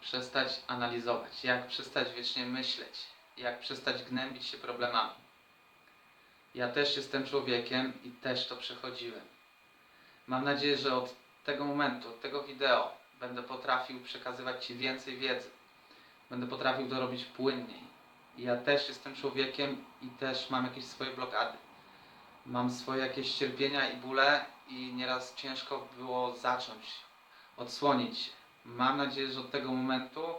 przestać analizować, jak przestać wiecznie myśleć, jak przestać gnębić się problemami. Ja też jestem człowiekiem i też to przechodziłem. Mam nadzieję, że od tego momentu, od tego wideo będę potrafił przekazywać Ci więcej wiedzy. Będę potrafił to robić płynniej. Ja też jestem człowiekiem i też mam jakieś swoje blokady. Mam swoje jakieś cierpienia i bóle i nieraz ciężko było zacząć, odsłonić się. Mam nadzieję, że od tego momentu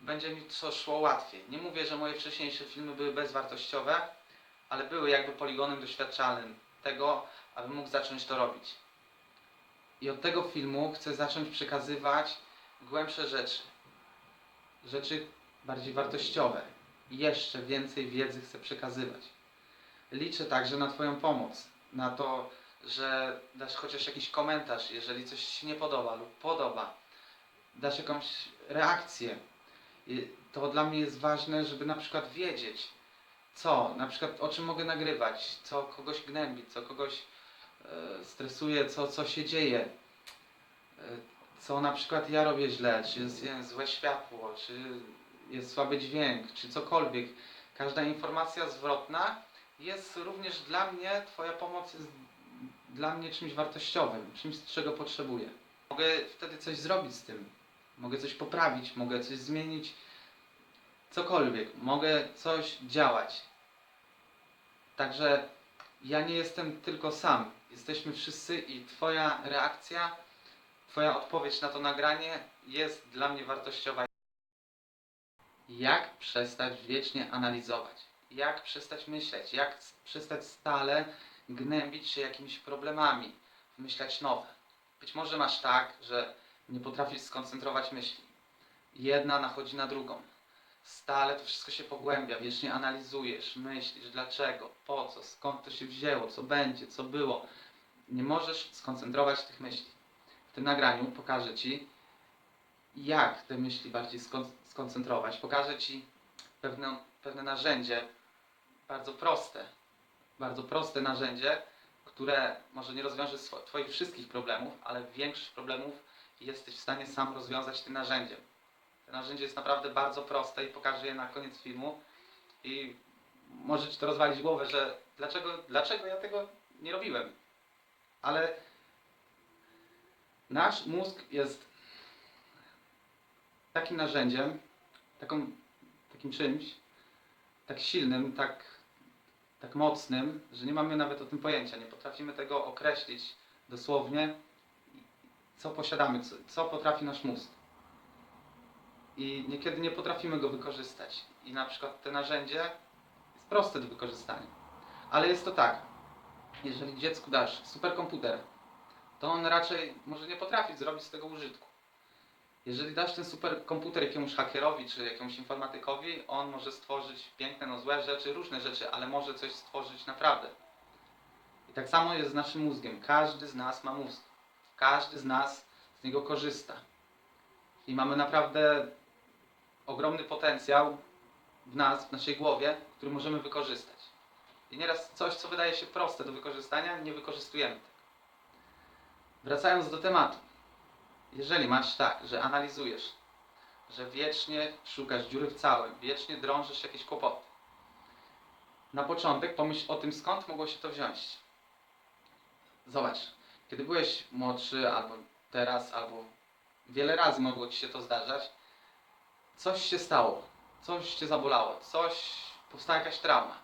będzie mi to szło łatwiej. Nie mówię, że moje wcześniejsze filmy były bezwartościowe, ale były jakby poligonem doświadczalnym tego, abym mógł zacząć to robić. I od tego filmu chcę zacząć przekazywać głębsze rzeczy. Rzeczy bardziej wartościowe. Jeszcze więcej wiedzy chcę przekazywać. Liczę także na Twoją pomoc. Na to, że dasz chociaż jakiś komentarz, jeżeli coś Ci się nie podoba lub podoba. Dasz jakąś reakcję. I to dla mnie jest ważne, żeby na przykład wiedzieć, co, na przykład o czym mogę nagrywać, co kogoś gnębi, co kogoś e, stresuje, co, co się dzieje, e, co na przykład ja robię źle, czy jest, jest złe światło, czy jest słaby dźwięk, czy cokolwiek. Każda informacja zwrotna jest również dla mnie, Twoja pomoc jest dla mnie czymś wartościowym, czymś, czego potrzebuję. Mogę wtedy coś zrobić z tym, mogę coś poprawić, mogę coś zmienić, cokolwiek, mogę coś działać. Także ja nie jestem tylko sam. Jesteśmy wszyscy i Twoja reakcja, Twoja odpowiedź na to nagranie jest dla mnie wartościowa. Jak przestać wiecznie analizować? Jak przestać myśleć? Jak przestać stale gnębić się jakimiś problemami? Wymyślać nowe. Być może masz tak, że nie potrafisz skoncentrować myśli. Jedna nachodzi na drugą. Stale to wszystko się pogłębia, wiecznie analizujesz, myślisz dlaczego, po co, skąd to się wzięło, co będzie, co było. Nie możesz skoncentrować tych myśli. W tym nagraniu pokażę Ci, jak te myśli bardziej skon- skoncentrować. Pokażę Ci pewne, pewne narzędzie, bardzo proste, bardzo proste narzędzie, które może nie rozwiąże Twoich wszystkich problemów, ale większość problemów jesteś w stanie sam rozwiązać tym narzędziem. To narzędzie jest naprawdę bardzo proste i pokażę je na koniec filmu. I może Ci to rozwalić głowę, że dlaczego, dlaczego ja tego nie robiłem. Ale nasz mózg jest takim narzędziem, taką, takim czymś, tak silnym, tak, tak mocnym, że nie mamy nawet o tym pojęcia. Nie potrafimy tego określić dosłownie, co posiadamy, co, co potrafi nasz mózg i niekiedy nie potrafimy go wykorzystać. I na przykład to narzędzie jest proste do wykorzystania. Ale jest to tak, jeżeli dziecku dasz superkomputer, to on raczej może nie potrafić zrobić z tego użytku. Jeżeli dasz ten superkomputer jakiemuś hakerowi czy jakiemuś informatykowi, on może stworzyć piękne, no złe rzeczy, różne rzeczy, ale może coś stworzyć naprawdę. I tak samo jest z naszym mózgiem. Każdy z nas ma mózg. Każdy z nas z niego korzysta. I mamy naprawdę ogromny potencjał w nas, w naszej głowie, który możemy wykorzystać. I nieraz coś, co wydaje się proste do wykorzystania, nie wykorzystujemy tego. Wracając do tematu. Jeżeli masz tak, że analizujesz, że wiecznie szukasz dziury w całym, wiecznie drążysz jakieś kłopoty, na początek pomyśl o tym, skąd mogło się to wziąć. Zobacz, kiedy byłeś młodszy, albo teraz, albo wiele razy mogło ci się to zdarzać, coś się stało, coś cię zabolało, coś, powstała jakaś trauma.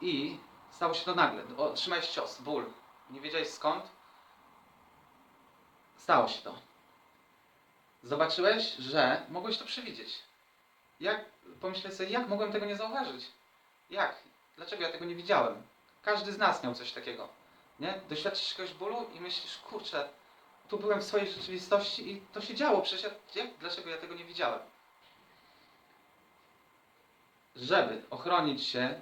I stało się to nagle, otrzymałeś cios, ból, nie wiedziałeś skąd, stało się to. Zobaczyłeś, że mogłeś to przewidzieć. Jak, pomyślę sobie, jak mogłem tego nie zauważyć? Jak? Dlaczego ja tego nie widziałem? Każdy z nas miał coś takiego, nie? Doświadczysz jakiegoś bólu i myślisz, kurczę, tu byłem w swojej rzeczywistości i to się działo, przecież ja, jak, dlaczego ja tego nie widziałem? Żeby ochronić się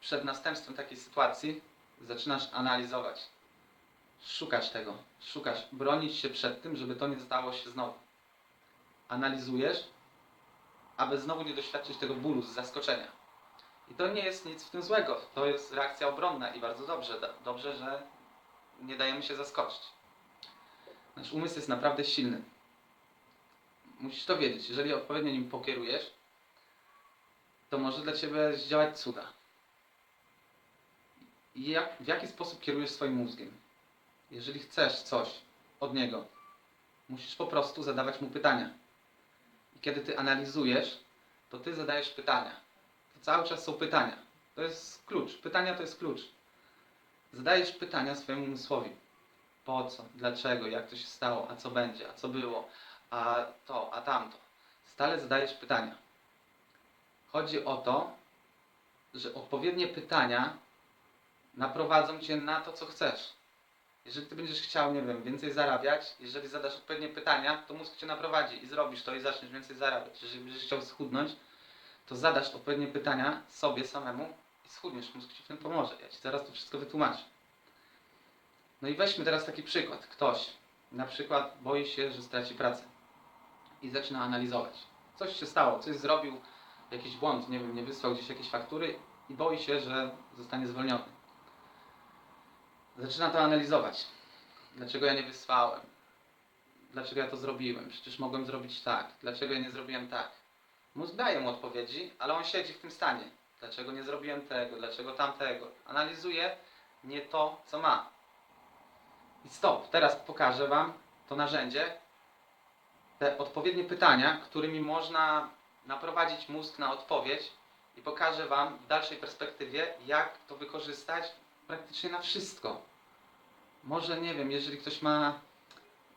przed następstwem takiej sytuacji, zaczynasz analizować. Szukasz tego, szukasz, bronić się przed tym, żeby to nie stało się znowu. Analizujesz, aby znowu nie doświadczyć tego bólu z zaskoczenia. I to nie jest nic w tym złego. To jest reakcja obronna i bardzo dobrze. Dobrze, że nie dajemy się zaskoczyć. Nasz umysł jest naprawdę silny. Musisz to wiedzieć. Jeżeli odpowiednio nim pokierujesz, to może dla Ciebie zdziałać cuda. I jak, w jaki sposób kierujesz swoim mózgiem? Jeżeli chcesz coś od niego, musisz po prostu zadawać mu pytania. I kiedy ty analizujesz, to ty zadajesz pytania. To cały czas są pytania. To jest klucz. Pytania to jest klucz. Zadajesz pytania swojemu umysłowi. Po co? Dlaczego? Jak to się stało? A co będzie? A co było? A to? A tamto? Stale zadajesz pytania. Chodzi o to, że odpowiednie pytania naprowadzą cię na to, co chcesz. Jeżeli ty będziesz chciał, nie wiem, więcej zarabiać, jeżeli zadasz odpowiednie pytania, to mózg cię naprowadzi i zrobisz to i zaczniesz więcej zarabiać. Jeżeli będziesz chciał schudnąć, to zadasz odpowiednie pytania sobie samemu i schudniesz. Mózg ci w tym pomoże. Ja ci zaraz to wszystko wytłumaczę. No i weźmy teraz taki przykład. Ktoś na przykład boi się, że straci pracę i zaczyna analizować. Coś się stało, coś zrobił, jakiś błąd, nie wiem, nie wysłał gdzieś jakieś faktury i boi się, że zostanie zwolniony. Zaczyna to analizować. Dlaczego ja nie wysłałem? Dlaczego ja to zrobiłem? Przecież mogłem zrobić tak. Dlaczego ja nie zrobiłem tak? Mózg daje mu odpowiedzi, ale on siedzi w tym stanie. Dlaczego nie zrobiłem tego? Dlaczego tamtego? Analizuje nie to, co ma. I stop. Teraz pokażę Wam to narzędzie, te odpowiednie pytania, którymi można naprowadzić mózg na odpowiedź i pokażę Wam w dalszej perspektywie, jak to wykorzystać praktycznie na wszystko. Może, nie wiem, jeżeli ktoś ma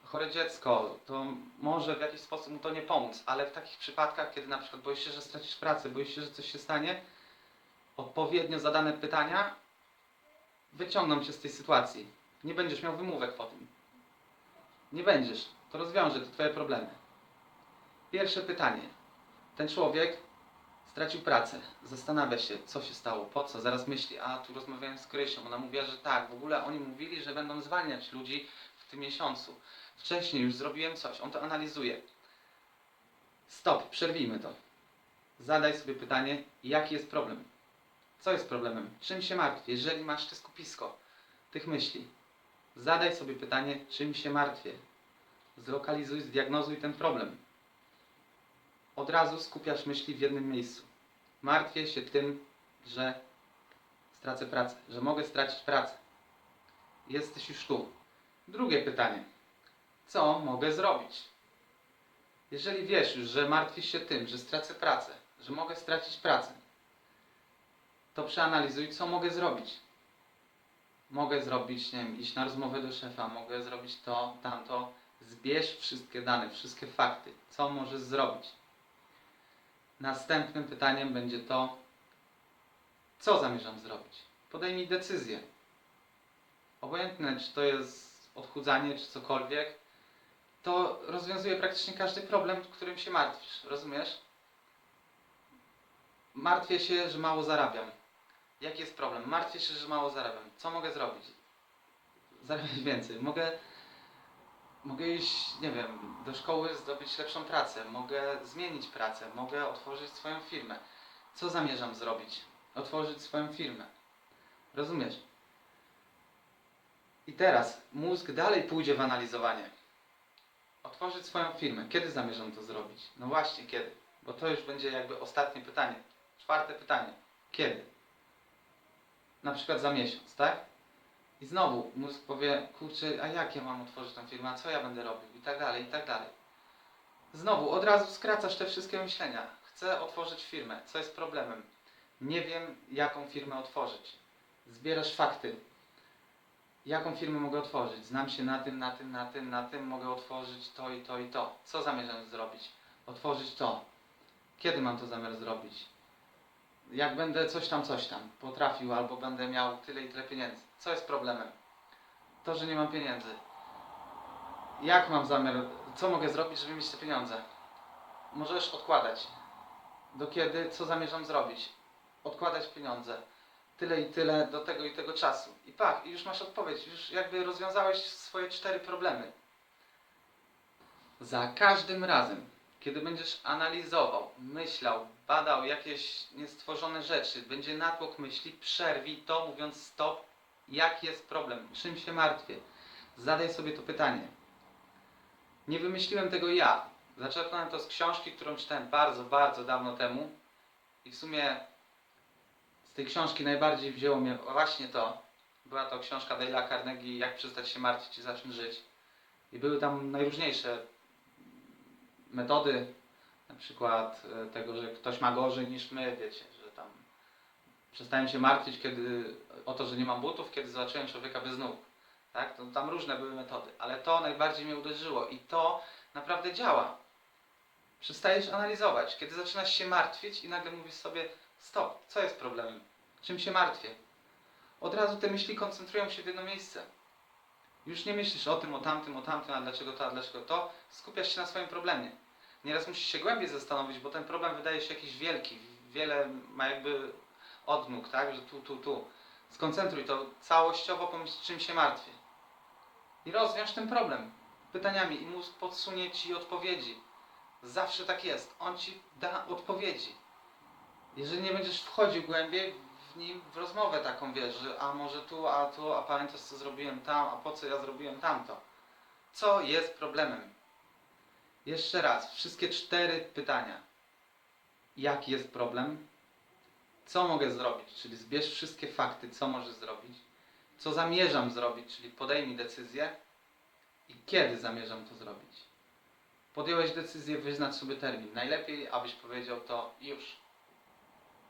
chore dziecko, to może w jakiś sposób mu to nie pomóc, ale w takich przypadkach, kiedy na przykład boisz się, że stracisz pracę, boisz się, że coś się stanie, odpowiednio zadane pytania wyciągną cię z tej sytuacji. Nie będziesz miał wymówek po tym. Nie będziesz. To rozwiąże te twoje problemy. Pierwsze pytanie. Ten człowiek stracił pracę. Zastanawia się, co się stało, po co. Zaraz myśli, a tu rozmawiałem z Krysią. Ona mówiła, że tak, w ogóle oni mówili, że będą zwalniać ludzi w tym miesiącu. Wcześniej już zrobiłem coś. On to analizuje. Stop, przerwijmy to. Zadaj sobie pytanie, jaki jest problem? Co jest problemem? Czym się martwię? Jeżeli masz te skupisko tych myśli, zadaj sobie pytanie, czym się martwię. Zlokalizuj, zdiagnozuj ten problem. Od razu skupiasz myśli w jednym miejscu. Martwię się tym, że stracę pracę, że mogę stracić pracę. Jesteś już tu. Drugie pytanie. Co mogę zrobić? Jeżeli wiesz już, że martwisz się tym, że stracę pracę, że mogę stracić pracę, to przeanalizuj, co mogę zrobić. Mogę zrobić, nie wiem, iść na rozmowę do szefa, mogę zrobić to, tamto. Zbierz wszystkie dane, wszystkie fakty, co możesz zrobić. Następnym pytaniem będzie to, co zamierzam zrobić. Podejmij decyzję. Obojętne, czy to jest odchudzanie, czy cokolwiek, to rozwiązuje praktycznie każdy problem, którym się martwisz. Rozumiesz? Martwię się, że mało zarabiam. Jaki jest problem? Martwię się, że mało zarabiam. Co mogę zrobić? Zarabiać więcej. Mogę, mogę iść, nie wiem, do szkoły, zdobyć lepszą pracę. Mogę zmienić pracę. Mogę otworzyć swoją firmę. Co zamierzam zrobić? Otworzyć swoją firmę. Rozumiesz? I teraz mózg dalej pójdzie w analizowanie. Otworzyć swoją firmę. Kiedy zamierzam to zrobić? No właśnie, kiedy? Bo to już będzie jakby ostatnie pytanie. Czwarte pytanie. Kiedy? Na przykład za miesiąc, tak? I znowu mózg powie, kurczę, a jak ja mam otworzyć tą firmę, a co ja będę robił? I tak dalej, i tak dalej. Znowu, od razu skracasz te wszystkie myślenia. Chcę otworzyć firmę. Co jest problemem? Nie wiem, jaką firmę otworzyć. Zbierasz fakty. Jaką firmę mogę otworzyć? Znam się na tym, na tym, na tym, na tym. Mogę otworzyć to i to i to. Co zamierzam zrobić? Otworzyć to. Kiedy mam to zamiar zrobić? Jak będę coś tam, coś tam potrafił, albo będę miał tyle i tyle pieniędzy. Co jest problemem? To, że nie mam pieniędzy. Jak mam zamiar, co mogę zrobić, żeby mieć te pieniądze? Możesz odkładać. Do kiedy, co zamierzam zrobić? Odkładać pieniądze. Tyle i tyle do tego i tego czasu. I pach, i już masz odpowiedź. Już jakby rozwiązałeś swoje cztery problemy. Za każdym razem, kiedy będziesz analizował, myślał, badał jakieś niestworzone rzeczy, będzie natłok myśli, przerwij to mówiąc stop, jaki jest problem, czym się martwię. Zadaj sobie to pytanie. Nie wymyśliłem tego ja. Zaczerpnąłem to z książki, którą czytałem bardzo, bardzo dawno temu i w sumie z tej książki najbardziej wzięło mnie właśnie to. Była to książka Dale'a Carnegie Jak przestać się martwić i zacząć żyć. I były tam najróżniejsze metody, na przykład e, tego, że ktoś ma gorzej niż my, wiecie, że tam przestałem się martwić kiedy, o to, że nie mam butów, kiedy zobaczyłem człowieka bez nóg. Tak? To tam różne były metody, ale to najbardziej mnie uderzyło i to naprawdę działa. Przestajesz analizować, kiedy zaczynasz się martwić i nagle mówisz sobie stop, co jest problemem? Czym się martwię? Od razu te myśli koncentrują się w jedno miejsce. Już nie myślisz o tym, o tamtym, o tamtym, a dlaczego to, a dlaczego to. Skupiasz się na swoim problemie. Nieraz musisz się głębiej zastanowić, bo ten problem wydaje się jakiś wielki. Wiele ma jakby odnóg, tak? Że tu, tu, tu. Skoncentruj to całościowo, pomyśl, czym się martwię. I rozwiąż ten problem pytaniami i mózg podsunie ci odpowiedzi. Zawsze tak jest. On ci da odpowiedzi. Jeżeli nie będziesz wchodził głębiej nim w rozmowę taką, wiesz, że a może tu, a tu, a pamiętasz co zrobiłem tam, a po co ja zrobiłem tamto. Co jest problemem? Jeszcze raz, wszystkie cztery pytania. Jaki jest problem? Co mogę zrobić? Czyli zbierz wszystkie fakty, co możesz zrobić. Co zamierzam zrobić, czyli podejmij decyzję. I kiedy zamierzam to zrobić? Podjąłeś decyzję, wyznacz sobie termin. Najlepiej, abyś powiedział to już.